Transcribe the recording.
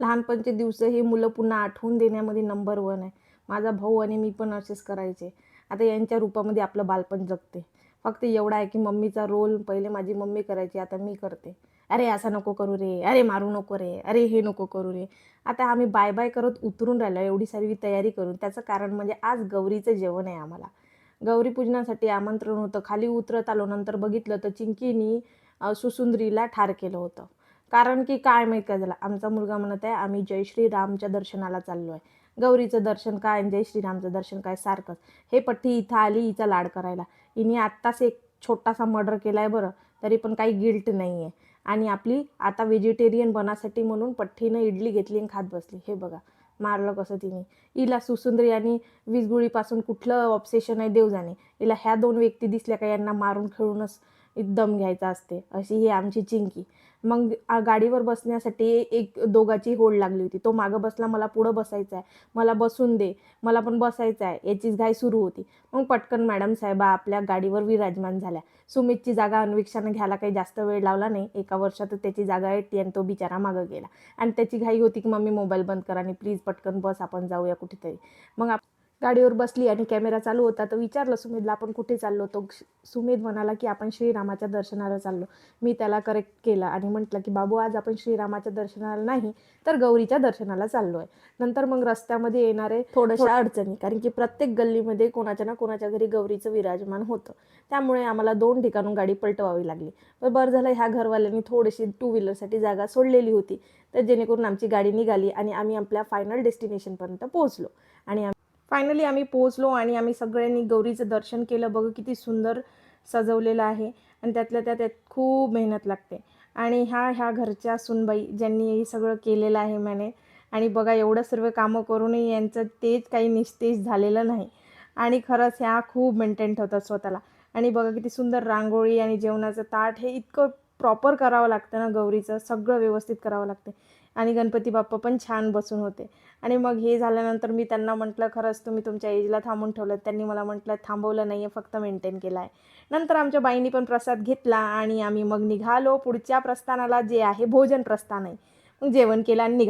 लहानपणचे दिवस हे मुलं पुन्हा आठवून देण्यामध्ये नंबर वन आहे. माझा भाऊ आणि मी पण असेच करायचे. आता यांच्या रूपामध्ये आपलं बालपण जगते. फक्त एवढा आहे की मम्मीचा रोल पहिले माझी मम्मी करायची आता मी करते. अरे असं नको करू रे. अरे मारू नको रे. अरे हे नको करू रे. आता आम्ही बाय बाय करत उतरून राहिलो. एवढी सारी तयारी करून. त्याचं कारण म्हणजे आज गौरीचं जेवण आहे आम्हाला. गौरी पूजनासाठी आमंत्रण होतं. खाली उतरत आलो. नंतर बघितलं तर चिंकीनी सुसुंदरीला ठार केलं होतं. कारण की काय माहीत काय झालं? आमचा मुलगा म्हणत आहे आम्ही जय श्रीरामच्या दर्शनाला चाललो आहे. गौरीचं दर्शन काय आणि जय श्रीरामचं दर्शन काय सारखंच. हे पठ्ठी इथं आली हिचा लाड करायला. हिने आत्ताच एक छोटासा मर्डर केला आहे बरं तरी पण काही गिल्ट नाही आहे आणि आपली आता व्हेजिटेरियन बनासाठी म्हणून पठ्ठीनं इडली घेतली आणि खात बसली. हे बघा मारलं कसं तिने. हिला सुसुंदरी आणि वीजगुळीपासून कुठलं ऑब्सेशन आहे देव जाणे हिला ह्या दोन व्यक्ती दिसल्या का यांना मारून खेळूनच दम घ्यायचा असते. अशी ही आमची चिंकी मग गाडीवर बसण्यासाठी एक दोघाची होड लागली होती. तो मागं बसला मला पुढं बसायचं आहे मला बसून दे. मला पण बसायचं आहे याचीच घाई सुरू होती. मग पटकन मॅडम साहेबा आपल्या गाडीवर विराजमान झाल्या. सुमितची जागा अन्वेक्षानं घ्यायला काही जास्त वेळ लावला नाही. एका वर्षात त्याची जागा येते आणि तो बिचारा मागं गेला. आणि त्याची घाई होती की मम्मी मोबाईल बंद करा आणि प्लीज पटकन बस. आपण जाऊया कुठेतरी. मग आप गाडीवर बसली आणि कॅमेरा चालू होता तर विचारलं सुमितला आपण कुठे चाललो तो सुमित म्हणाला की आपण श्रीरामाच्या दर्शनाला चाललो. मी त्याला करेक्ट केलं आणि म्हटलं की बाबू आज आपण श्रीरामाच्या दर्शनाला नाही तर गौरीच्या दर्शनाला चाललो आहे नंतर मग रस्त्यामध्ये येणारे थोड्याशा अडचणी कारण की प्रत्येक गल्लीमध्ये कोणाच्या ना कोणाच्या घरी गौरीचं विराजमान होतं. त्यामुळे आम्हाला दोन ठिकाणून गाडी पलटवावी लागली. पण बरं झालं ह्या घरवाल्यांनी थोडीशी टू व्हीलरसाठी जागा सोडलेली होती तर जेणेकरून आमची गाडी निघाली आणि आम्ही आपल्या फायनल डेस्टिनेशनपर्यंत पोहोचलो. आणि फायनली आम्ही पोहोचलो आणि आम्ही सगळ्यांनी गौरीचं दर्शन केलं. बघ किती सुंदर सजवलेलं आहे आणि त्यातल्या त्यात त्यात खूप मेहनत लागते. आणि ह्या ह्या घरच्या सुनबाई ज्यांनी हे सगळं केलेलं आहे मॅने आणि बघा एवढं सर्व कामं करूनही यांचं तेच काही निस्तेज झालेलं नाही. आणि खरंच ह्या खूप मेंटेन ठेवतात स्वतःला. आणि बघा किती सुंदर रांगोळी आणि जेवणाचं ताट हे इतकं प्रॉपर करावं लागतं ना गौरीचं सगळं व्यवस्थित करावं लागते. आणि गणपती बाप्पा पण छान बसून होते. आणि मग हे झाल्यानंतर मी त्यांना म्हटलं खरंच तुम्ही तुमच्या एजला थांबून ठेवलं त्यांनी मला म्हटलं थांबवलं नाही आहे फक्त मेंटेन केलं आहे नंतर आमच्या बाईंनी पण प्रसाद घेतला आणि आम्ही मग निघालो. पुढच्या प्रस्थानाला जे आहे भोजन प्रस्थान आहे. मग जेवण केलं आणि निघा